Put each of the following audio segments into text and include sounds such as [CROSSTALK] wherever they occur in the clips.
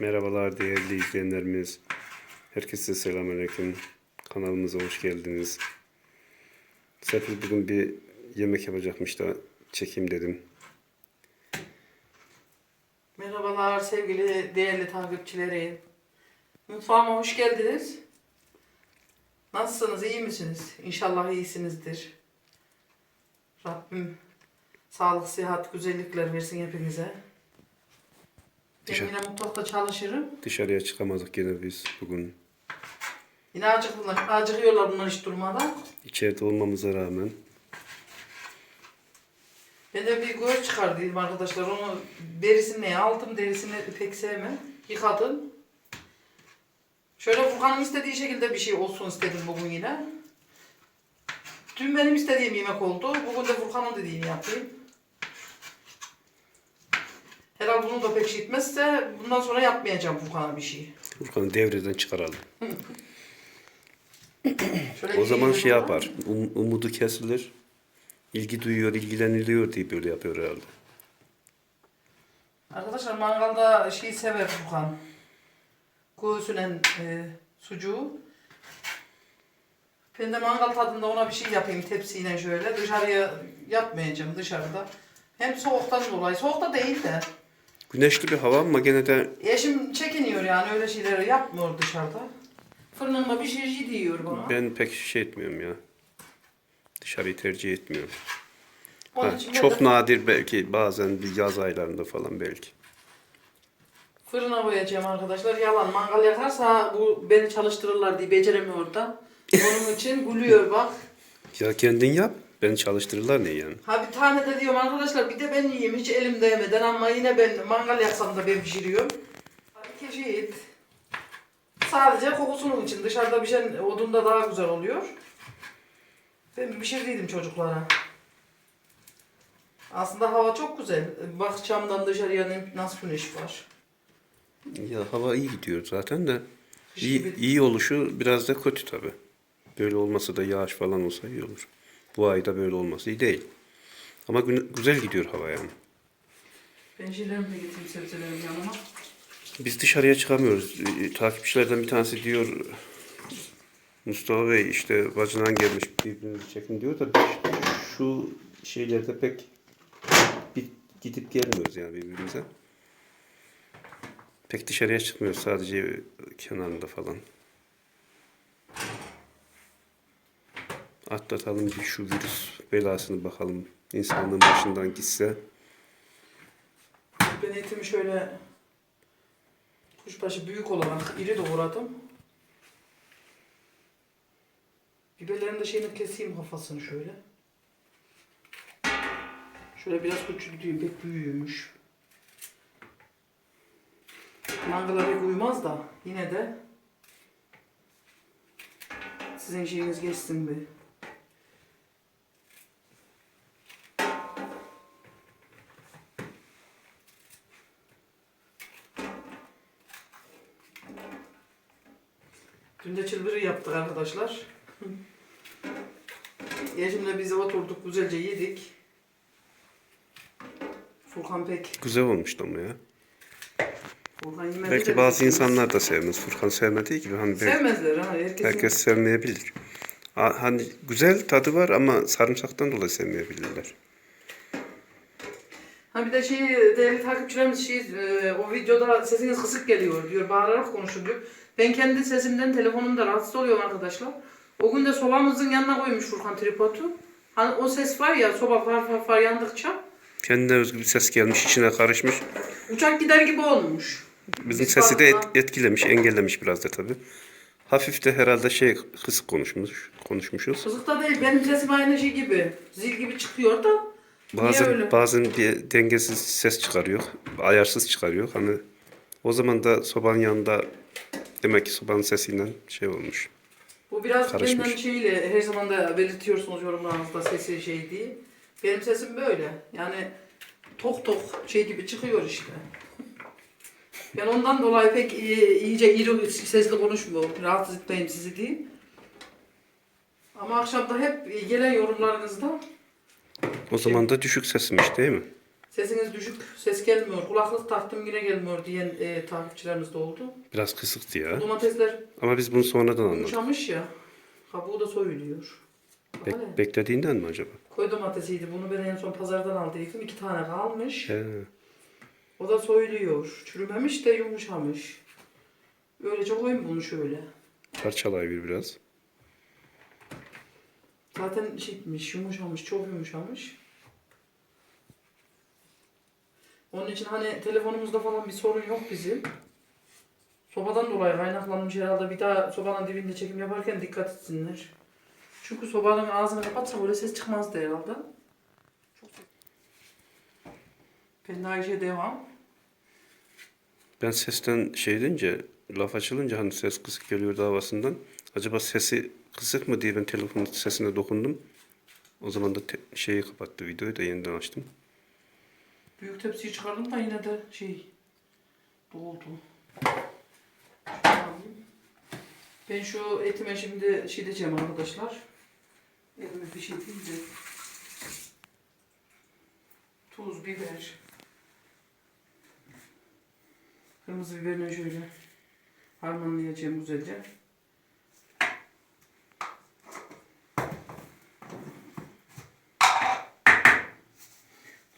Merhabalar değerli izleyenlerimiz. Herkese selamünaleyküm. Kanalımıza hoş geldiniz. Serpil bugün bir yemek yapacakmış da çekeyim dedim. Merhabalar sevgili değerli takipçilerim. Mutfağıma hoş geldiniz. Nasılsınız, iyi misiniz? İnşallah iyisinizdir. Rabbim sağlık, sıhhat, güzellikler versin hepinize. Ben Teşekkür- yine mutfakta çalışırım. Dışarıya çıkamadık gene biz bugün. Yine acıktılar, acıkıyorlar bunlar hiç durmadan. İçeride olmamıza rağmen Ben de bir göğüs çıkardıydım arkadaşlar. Onu derisini aldım. Derisini pek sevmem. Yıkadım. Şöyle Furkan'ın istediği şekilde bir şey olsun istedim bugün yine. Dün benim istediğim yemek oldu. Bugün de Furkan'ın dediğini yapayım. Bunu da pek şey etmezse bundan sonra yapmayacağım Furkan'a bir şey. Furkan'ı devreden çıkaralım. [COUGHS] O zaman şey yapar. um- umudu kesilir. İlgi duyuyor, ilgileniliyor diye böyle yapıyor herhalde. Arkadaşlar mangalda şeyi sever Furkan. Göğsünen e, sucuğu. Ben de mangal tadında ona bir şey yapayım tepsiyle şöyle. Dışarıya yapmayacağım dışarıda. Hem soğuktan dolayı. Soğukta değil de. Güneşli bir hava ama gene de Eşim çekiniyor yani öyle şeyleri yapmıyor dışarıda. Fırınında bir şey diyor bana. ben pek şey etmiyorum ya. Dışarıyı tercih etmiyorum. Onun Ha, için çok de nadir belki bazen bir yaz aylarında falan belki. fırına koyacağım arkadaşlar. Yalan mangal yakarsa bu beni çalıştırırlar diye beceremiyor da. Onun için gülüyor bak. Ya kendin yap. Beni çalıştırırlar ne yani? Ha bir tane de diyorum arkadaşlar bir de ben yiyeyim hiç elim değmeden ama yine ben mangal yaksam da ben pişiriyorum. İki şey Sadece kokusunun için dışarıda pişen odunda daha güzel oluyor. Ben pişirdiydim çocuklara. Aslında hava çok güzel. Bak camdan dışarıya nasıl güneş var. Ya hava iyi gidiyor zaten de. İyi, iyi oluşu biraz da kötü tabi. Böyle olmasa da yağış falan olsa iyi olur. Bu ayda böyle olması iyi değil. Ama güzel gidiyor hava yani. Ben şeylerimi de getireyim sebzelerimi yanıma. Biz dışarıya çıkamıyoruz. Ee, Takipçilerden bir tanesi diyor Mustafa Bey işte bacından gelmiş birbirinizi çekin diyor da şu şeylerde pek bir gidip gelmiyoruz yani birbirimize. Pek dışarıya çıkmıyoruz sadece kenarında falan. Atlatalım bir şu virüs belasını bakalım. İnsanlığın başından gitse. Ben etimi şöyle kuşbaşı büyük olarak iri doğradım. Biberlerin de şeyini keseyim kafasını şöyle. Şöyle biraz küçülteyim pek büyüğümüş. Mangala pek uymaz da yine de sizin şeyiniz geçsin bir. Çılbırı yaptık arkadaşlar. Eşimle biz oturduk güzelce yedik. Furkan pek Güzel olmuştu ama ya. Furkan yemedi de Belki bazı insanlar da sevmez. Furkan sevmediği gibi hani belki sevmezler ha herkesin. herkes sevmeyebilir. A- Hani güzel tadı var ama sarımsaktan dolayı sevmeyebilirler. Ha bir de şey değerli takipçilerimiz şey e, o videoda sesiniz kısık geliyor diyor. Bağırarak konuşun diyor. Ben kendi sesimden telefonumda rahatsız oluyorum arkadaşlar. O gün de sobamızın yanına koymuş Furkan tripodu. Hani o ses var ya soba far far far yandıkça Kendine özgü bir ses gelmiş, içine karışmış. uçak gider gibi olmuş. Bizim Biz sesi de et- etkilemiş, engellemiş biraz da tabii. Hafif de herhalde şey kısık konuşmuş, konuşmuşuz. Kızıkta değil benim sesim aynı şey gibi. Zil gibi çıkıyor da. Niye Bazen öyle? bazen bir dengesiz ses çıkarıyor, ayarsız çıkarıyor. Hani o zaman da sobanın yanında demek ki sobanın sesiyle şey olmuş. Bu biraz Karışmış. benden şeyle her zaman da belirtiyorsunuz yorumlarınızda sesi şey diye. Benim sesim böyle. Yani tok tok şey gibi çıkıyor işte. Ben ondan dolayı pek iyi, iyice iri sesli konuşmuyorum. Rahatsız etmeyeyim sizi diye. Ama akşamda hep gelen yorumlarınızda O zaman da düşük sesmiş değil mi? Sesiniz düşük, ses gelmiyor. Kulaklık taktım yine gelmiyor diyen e, takipçilerimiz de oldu. Biraz kısıktı ya. Domatesler Ama biz bunu sonradan anladık. yumuşamış ya. Kabuğu da soyuluyor. Bek- Öyle. beklediğinden mi acaba? Koy domatesiydi. Bunu ben en son pazardan aldıydım. İki tane kalmış. He. O da soyuluyor. Çürümemiş de yumuşamış. Öylece koyayım bunu şöyle. Parçalayabilir biraz. Zaten şeymiş, yumuşamış, çok yumuşamış. Onun için hani telefonumuzda falan bir sorun yok bizim. Sobadan dolayı kaynaklanmış herhalde. Bir daha sobanın dibinde çekim yaparken dikkat etsinler. Çünkü sobanın ağzını kapatsa böyle ses çıkmazdı herhalde. Çok ben de Ayşe devam. Ben sesten şey deyince, laf açılınca hani ses kısık geliyor davasından. Acaba sesi kısık mı diye ben telefonun sesine dokundum. O zaman da şeyi kapattı videoyu da yeniden açtım. Büyük tepsiyi çıkardım da yine de şey doldu. Ben şu etime şimdi şey diyeceğim arkadaşlar. Elime bir şey değil de. Tuz, biber. Kırmızı biberini şöyle harmanlayacağım güzelce.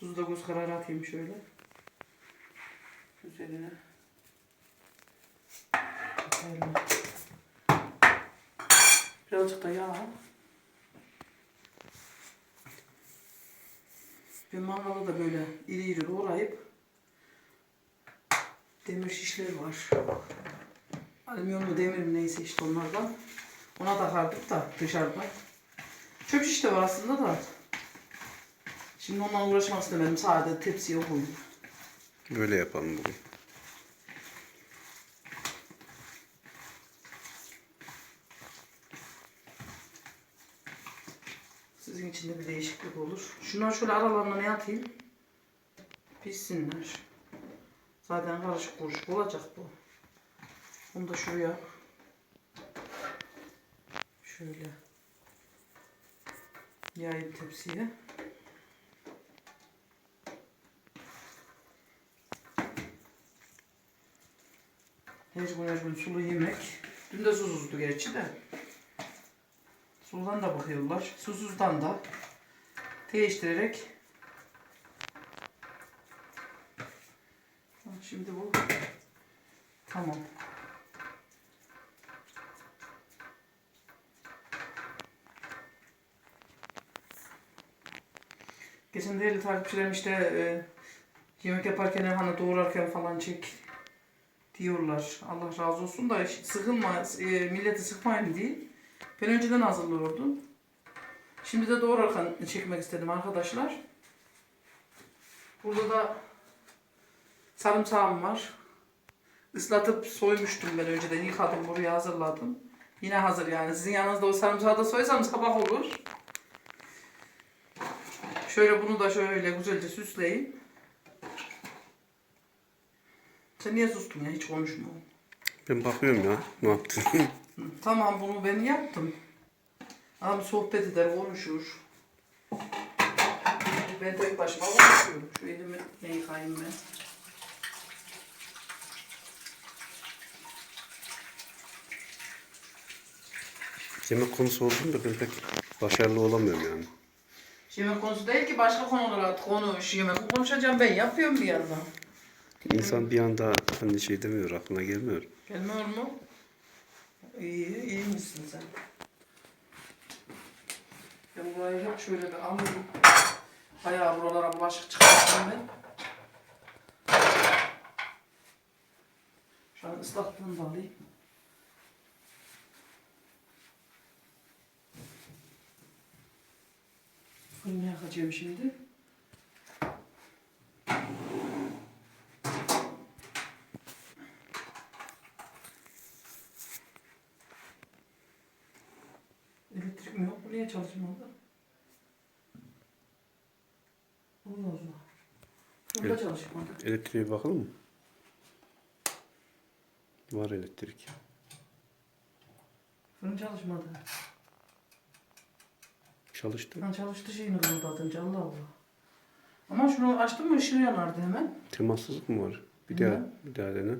Tuzu da göz kararı atayım şöyle. Üzerine. Bakalım. Birazcık da yağ. Ben mangalı da böyle iri iri doğrayıp demir şişler var. Alüminyum mu demir mi neyse işte onlardan. Ona takardık da dışarıda. Çöp şiş de var aslında da. Şimdi onunla uğraşmak istemedim. Sadece tepsiye koydum. Böyle yapalım bugün. Sizin için de bir değişiklik olur. Şunları şöyle aralarına ne atayım? Pişsinler. Zaten karışık kuruşuk olacak bu. Onu da şuraya. Şöyle. Yayayım tepsiye. Her gün sulu yemek. Dün de susuzdu gerçi de. Suludan da bakıyorlar. Susuzdan da değiştirerek. Şimdi bu tamam. Geçen değerli takipçilerim işte e, yemek yaparken hani doğrarken falan çek diyorlar. Allah razı olsun da sıkılma, e, milleti sıkmayın diye. Ben önceden hazırlıyordum. Şimdi de doğrarken çekmek istedim arkadaşlar. Burada da sarımsağım var. Islatıp soymuştum ben önceden. Yıkadım buraya hazırladım. Yine hazır yani. Sizin yanınızda o sarımsağı da soysam sabah olur. Şöyle bunu da şöyle güzelce süsleyeyim. Sen niye sustun ya? Hiç konuşma. Ben bakıyorum ya ne yaptın. Tamam bunu ben yaptım. Abi sohbet eder, konuşur. Ben tek başıma konuşuyorum. Şu elimi yıkayayım ben. Yemek konusu olduğunda ben pek başarılı olamıyorum yani. Yemek konusu değil ki başka konulara konuş. Yemek konuşacağım ben yapıyorum bir yandan. İnsan bir anda hani şey demiyor aklına gelmiyor. Gelmiyor mu? İyi, iyi misin sen? Ben burayı hep şöyle bir alayım. Bayağı buralara bulaşık çıkarttım ben. Şu an ıslaklığını da alayım. Fırını yakacağım şimdi. Elektrik mi yok? Bu niye çalışmadı? Allah Allah. Bunda Evet. çalışmadı. Elektriğe bakalım mı? Var elektrik. Fırın çalışmadı. Çalıştı. Lan çalıştı şeyini kırıldadınca Allah Allah. Ama şunu açtım mı ışığı yanardı hemen. Temassızlık mı var? Bir Bilmem. daha, bir daha dene.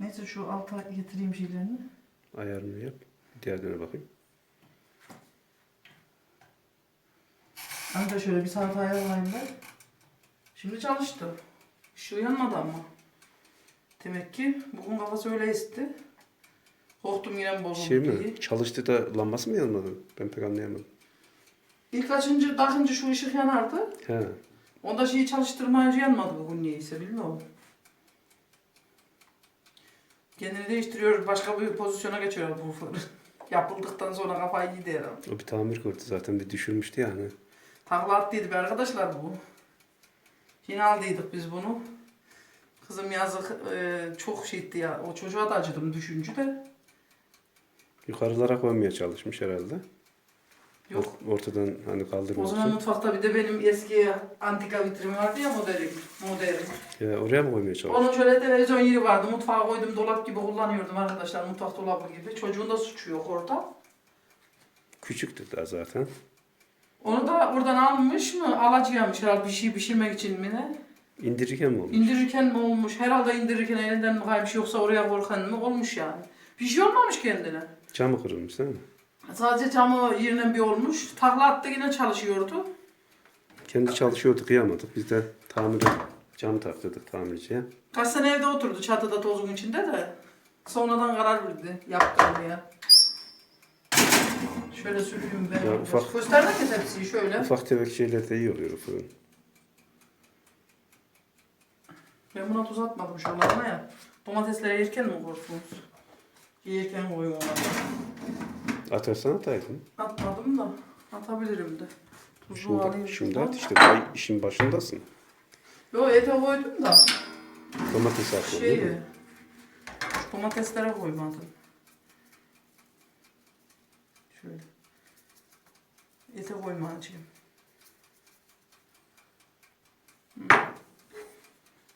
Neyse şu alta getireyim şeylerini. Ayarını yap. Bir daha dene bakayım. Anca şöyle bir saat ayarlayayım ben. Şimdi çalıştı. Işığı yanmadı ama. Demek ki bugün kafası öyle esti. Korktum yine bozuldu Şey diye. mi? Çalıştı da lambası mı yanmadı? Ben pek anlayamadım. İlk açınca takınca şu ışık yanardı. He. Onda şeyi çalıştırmayınca yanmadı bugün niyeyse bilmiyorum. Kendini değiştiriyor, başka bir pozisyona geçiyor bu fır. [LAUGHS] Yapıldıktan sonra kafayı yedi herhalde. O bir tamir gördü zaten bir düşürmüştü yani. Takla attıydı be arkadaşlar bu. Yine aldıydık biz bunu. Kızım yazık e, çok şeydi ya. O çocuğa da acıdım düşünce de. Yukarılara koymaya çalışmış herhalde. Yok. Ortadan hani O kaldırmak zaman için. mutfakta bir de benim eski antika vitrin vardı ya modern. modern. Ya oraya mı koymaya çalışmış? Onun şöyle televizyon yeri vardı. Mutfağa koydum dolap gibi kullanıyordum arkadaşlar. Mutfak dolabı gibi. Çocuğun da suçu yok orada. Küçüktü daha zaten. Onu da oradan almış mı? Alacakmış herhalde bir şey pişirmek için mi ne? İndirirken mi olmuş? İndirirken mi olmuş? Herhalde indirirken elinden mi kaymış yoksa oraya korkan mı? Olmuş yani. Bir şey olmamış kendine. Camı kırılmış değil mi? Sadece camı yerine bir olmuş. Takla attı yine çalışıyordu. Kendi çalışıyordu kıyamadık. Biz de tamire cam taktırdık tamirciye. Kaç sene evde oturdu çatıda tozun içinde de. Sonradan karar verdi yaptırmaya. Şöyle sürüyüm ben. Ya ufak- Gösterdin mi tepsiyi şöyle? Ufak tefek şeyler de iyi oluyor fırın. Ben buna tuz atmadım şuralarına ya. Domatesleri yerken mi korktunuz? Yerken koyun. Atarsan ataydın. Atmadım da atabilirim de. Tuzu Şimdi, alayım. şimdi at işte daha işin başındasın. Yo ete koydum da Domates at. şeyi domateslere koymadım. Şöyle. Ete koymayacağım. Hı.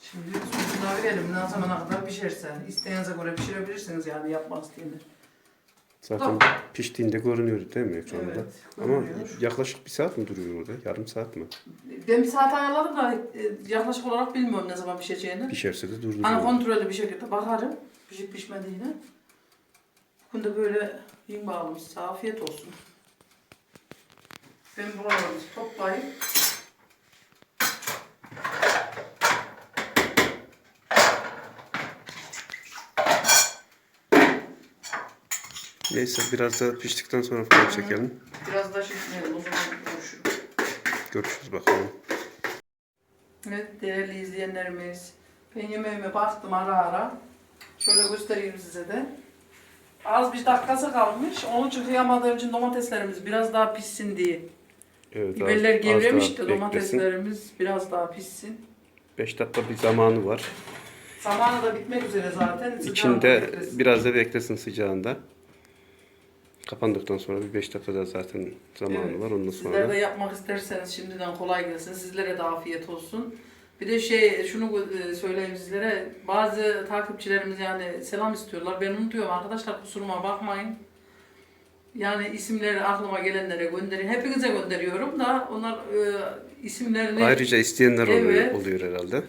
Şimdi sosuna verelim. Ne zamana kadar pişerse. İsteğinize göre pişirebilirsiniz yani yapmak isteyenler. Zaten piştiğinde görünüyordu değil mi ekranda? Evet, Ama görünüyor. yaklaşık bir saat mi duruyor orada? Yarım saat mı? Ben bir saat ayarladım da e, yaklaşık olarak bilmiyorum ne zaman pişeceğini. Pişerse de durduruyor. Hani kontrollü bir şekilde bakarım pişip pişmediğine. Bugün de böyle yiyin bakalım size afiyet olsun. Ben buraları toplayıp Neyse biraz da piştikten sonra falan çekelim. biraz da şişmeyelim o zaman görüşürüz. Görüşürüz bakalım. Evet değerli izleyenlerimiz. Ben yemeğime baktım ara ara. Şöyle göstereyim size de. Az bir dakikası kalmış. Onu çıkayamadığım için domateslerimiz biraz daha pişsin diye. Evet, Biberler az- az gevremiş daha de beklesin. domateslerimiz biraz daha pişsin. 5 dakika bir zamanı var. Zamanı da bitmek üzere zaten. Sıcağında İçinde beklesin. biraz da beklesin sıcağında. Kapandıktan sonra bir 5 dakikada zaten zamanı Evet. var. Ondan Sizler sonra de yapmak isterseniz şimdiden kolay gelsin. Sizlere de afiyet olsun. Bir de şey şunu e, söyleyeyim sizlere. Bazı takipçilerimiz yani selam istiyorlar. Ben unutuyorum arkadaşlar kusuruma bakmayın. Yani isimleri aklıma gelenlere gönderiyorum. Hepinize gönderiyorum da onlar e, isimlerini ayrıca isteyenler oluyor, Evet. oluyor herhalde.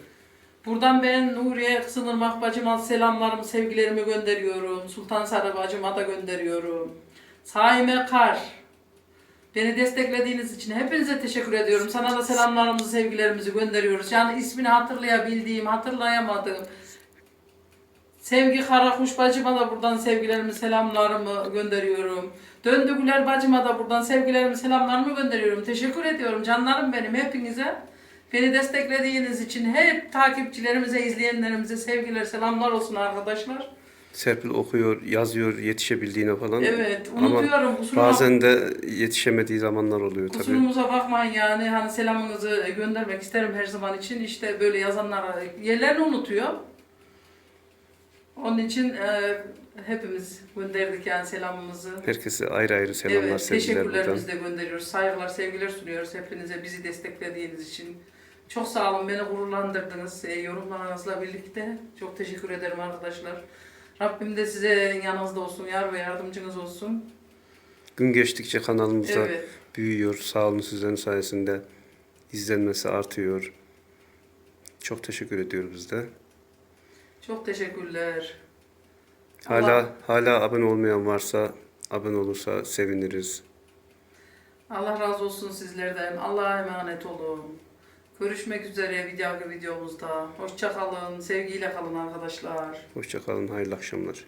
Buradan ben Nuriye Kısınırmak bacıma selamlarımı, sevgilerimi gönderiyorum. Sultan Sarı bacıma da gönderiyorum. Saime Kar. Beni desteklediğiniz için hepinize teşekkür ediyorum. Sana da selamlarımızı, sevgilerimizi gönderiyoruz. Yani ismini hatırlayabildiğim, hatırlayamadığım Sevgi Karakuş bacıma da buradan sevgilerimi, selamlarımı gönderiyorum. Döndü Güler bacıma da buradan sevgilerimi, selamlarımı gönderiyorum. Teşekkür ediyorum canlarım benim hepinize. Beni desteklediğiniz için hep takipçilerimize, izleyenlerimize sevgiler, selamlar olsun arkadaşlar. Serpil okuyor, yazıyor yetişebildiğine falan. Evet, Ama unutuyorum. Kusuruma, bazen de yetişemediği zamanlar oluyor tabii. kusurumuza bakmayın yani. Hani selamınızı göndermek isterim her zaman için. İşte böyle yazanlar yerlerini unutuyor. Onun için e, hepimiz gönderdik yani selamımızı. Herkese ayrı ayrı selamlar, evet, sevgiler buradan. teşekkürlerimizi de gönderiyoruz. Saygılar, sevgiler sunuyoruz hepinize bizi desteklediğiniz için. Çok sağ olun, beni gururlandırdınız e, yorumlarınızla birlikte. Çok teşekkür ederim arkadaşlar. Rabbim de size yanınızda olsun, yar ve yardımcınız olsun. Gün geçtikçe kanalımızda Evet. büyüyor. Sağ olun sizlerin sayesinde. izlenmesi artıyor. Çok teşekkür ediyoruz biz de. Çok teşekkürler. Hala Allah- hala abone olmayan varsa abone olursa seviniriz. Allah razı olsun sizlerden. Allah'a emanet olun. Görüşmek üzere dahaki videomuzda. Hoşça kalın. Sevgiyle kalın arkadaşlar. Hoşça kalın. Hayırlı akşamlar.